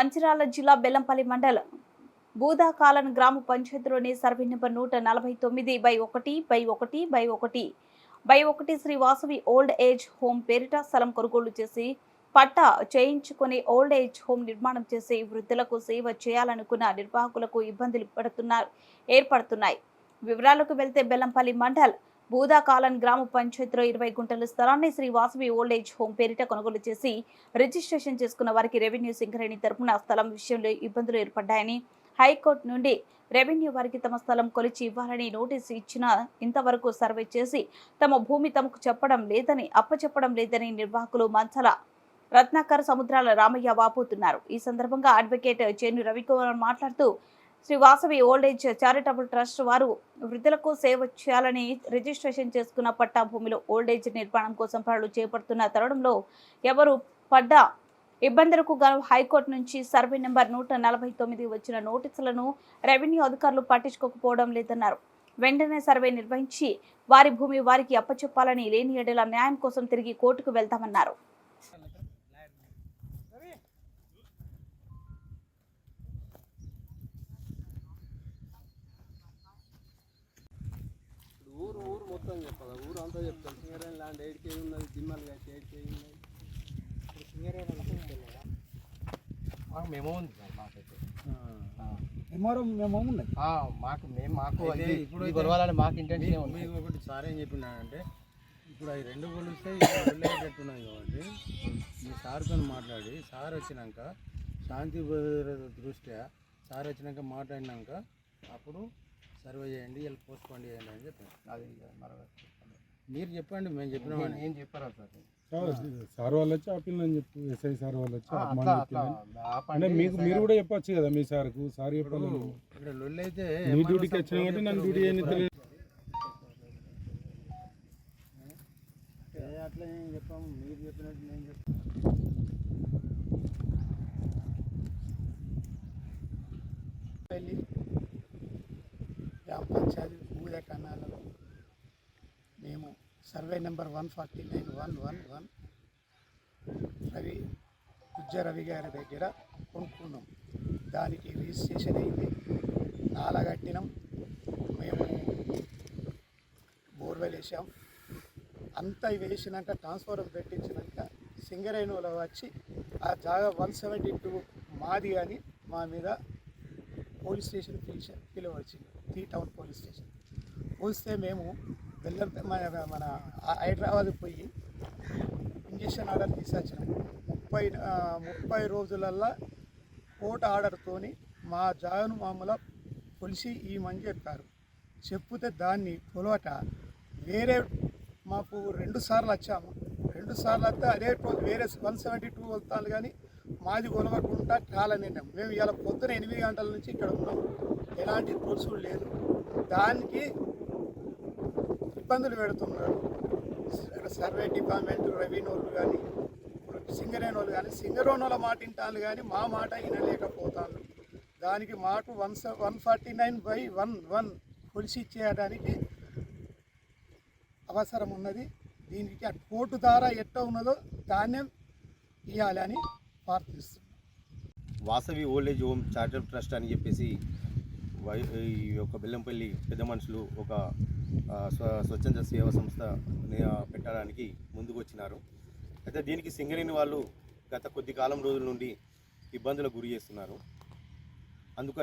మంచిరాల జిల్లా బెల్లంపల్లి మండలం బూదాకాలన్ గ్రామ పంచాయతీలోని సర్వే నెంబర్ నూట నలభై తొమ్మిది బై ఒకటి బై ఒకటి బై ఒకటి. బై ఒకటి Shri Vasavi old age home పేరిట స్థలం కొనుగోలు చేసి పట్టా చేయించుకుని ఓల్డ్ ఏజ్ హోమ్ నిర్మాణం చేసి వృద్ధులకు సేవ చేయాలనుకున్న నిర్వాహకులకు ఇబ్బందులు పడుతున్నారు ఏర్పడుతున్నాయి. వివరాలకు వెళ్తే బెల్లంపల్లి మండల్ బూదాకాలన్ గ్రామ పంచాయతీలో ఇరవై గుంటల స్థలాన్ని Shri Vasavi old age home పేరిట కొనుగోలు చేసి రిజిస్ట్రేషన్ చేసుకున్న వారికి రెవెన్యూ సింగరేణి తరపున స్థలం విషయంలో ఇబ్బందులు ఏర్పడ్డాయని హైకోర్టు నుండి రెవెన్యూ వారికి తమ స్థలం కొలిచి ఇవ్వాలని నోటీసు ఇచ్చినా ఇంతవరకు సర్వే చేసి తమ భూమి తమకు చెప్పడం లేదని అప్పచెప్పడం లేదని నిర్వాహకులు మంచల రత్నాకర్ సముద్రాల రామయ్య వాపోతున్నారు. ఈ సందర్భంగా అడ్వకేట్ చేను రవికుమార్ మాట్లాడుతూ Shri Vasavi old age charitable trust వారు వృద్ధులకు సేవ చేయాలని రిజిస్ట్రేషన్ చేసుకున్న పట్టా భూమిలో ఓల్డ్ ఏజ్ నిర్మాణం కోసం పనులు చేపడుతున్న తరుణంలో ఎవరు పడ్డ ఇబ్బందులకు గాను హైకోర్టు నుంచి సర్వే నెంబర్ నూట నలభై తొమ్మిది వచ్చిన నోటీసులను రెవెన్యూ అధికారులు పట్టించుకోకపోవడం లేదన్నారు. వెంటనే సర్వే నిర్వహించి వారి భూమి వారికి అప్పచెప్పాలని లేని ఏడేలా న్యాయం కోసం తిరిగి కోర్టుకు వెళ్తామన్నారు ఇప్పుడు ఊరు ఊరు మొత్తం చెప్పాలి? ఊరు అంతా చెప్తాం. సింగరేణి ల్యాండ్ ఏడు కేజీ ఉన్నది దిమ్మలు కట్టి ఏడు కేజీ ఉన్నది. మాకు మెమో ఉంది సార్ మాకైతే. మెమోరం మేము ఉన్నది. మాకు మేము మాకు ఇప్పుడు గొడవలని మాకు ఇంటెన్షన్ మీకు ఉంది. ఒకటి సార్ ఏం చెప్పినాడంటే ఇప్పుడు అవి రెండు కొలిస్తే వెళ్ళేటట్టున్నాయి కాబట్టి మీ సార్తో మాట్లాడి సార్ వచ్చినాక శాంతి భద్రత దృష్ట్యా సార్ వచ్చినాక మాట్లాడినాక అప్పుడు సర్వే చేయండి వీళ్ళు పోస్ట్ పోన్ చేయండి అని చెప్పాను అది మీరు చెప్పండి మేము చెప్పినామని ఏం చెప్పారా సార్? సార్ వాళ్ళు వచ్చి ఆపిల్లని చెప్పు ఎస్ఐ సార్ వాళ్ళు వచ్చి అట్లా. అంటే ఆపండి మీకు మీరు కూడా చెప్పొచ్చు కదా మీ సార్కు సార్ ఇప్పుడు చెప్పాలి ఇక్కడ లొల్లి అయితే నీ డ్యూటీకి వచ్చిన కాబట్టి నన్ను డ్యూటీ చేయని అట్లా ఏం చెప్పాము మీరు చెప్పినట్టు నేను చెప్పాను. వెళ్ళి పంచాయతీ బూద కణాలలో మేము survey number one forty nine one one one Ravi ఉజ్జ Ravi గారి దగ్గర కొనుక్కున్నాం. దానికి రిజిస్ట్రేషన్ అయింది. నాలా కట్టినాం. మేము బోర్వెల్ వేసాం. అంతా ఇవి వేసినాక ట్రాన్స్ఫారం పెట్టించినాక సింగరేణులో వచ్చి ఆ జాగా వన్ సెవెంటీ టూ మాది అని మా మీద పోలీస్ స్టేషన్ పిలిచా పిలవచ్చింది. T town police station. పోస్తే మేము బెల్లం మన మన హైదరాబాద్ పోయి ఇంజక్షన్ ఆర్డర్ తీసుకొచ్చినాం ముప్పై ముప్పై రోజులల్లా కోర్టు ఆర్డర్తోని మా జాగను మామూలు కొలిసి ఈ మని చెప్పారు. చెప్తే దాన్ని కొలవట వేరే మాకు రెండు సార్లు వచ్చాము. రెండు సార్లు వస్తే అదే టో- వేరే వన్ సెవెంటీ టూ వస్తాను కానీ మాది కొలవకుండా చాలా నిన్నాం మేము ఇలా పొద్దున ఎనిమిది గంటల నుంచి ఇక్కడ ఉన్నాం. ఎలాంటి కోర్సులు లేదు. దానికి ఇబ్బందులు పెడుతున్నారు. సర్వే డిపార్ట్మెంట్ రెవెన్యూలు కానీ సింగరేణోళ్ళు వాళ్ళు కానీ సింగరేణి వాళ్ళ మాట వింటాను కానీ మా మాట వినలేకపోతాను దానికి మాకు one one forty nine by one one కొలిసి చేయడానికి అవసరం ఉన్నది. దీనికి ఆ కోర్టు ద్వారా ఎట్ట ఉన్నదో దాన్నే ఇవ్వాలి అని ప్రార్థిస్తున్నాం. Vasavi old age home charitable trust అని చెప్పేసి వై ఈ యొక్క బెల్లంపల్లి పెద్ద మనుషులు ఒక స్వచ్ఛంద సేవా సంస్థ పెట్టడానికి ముందుకు వచ్చినారు అయితే దీనికి సింగరేణి వాళ్ళు గత కొద్ది కాలం రోజుల నుండి ఇబ్బందులకు గురి చేస్తున్నారు. అందుకని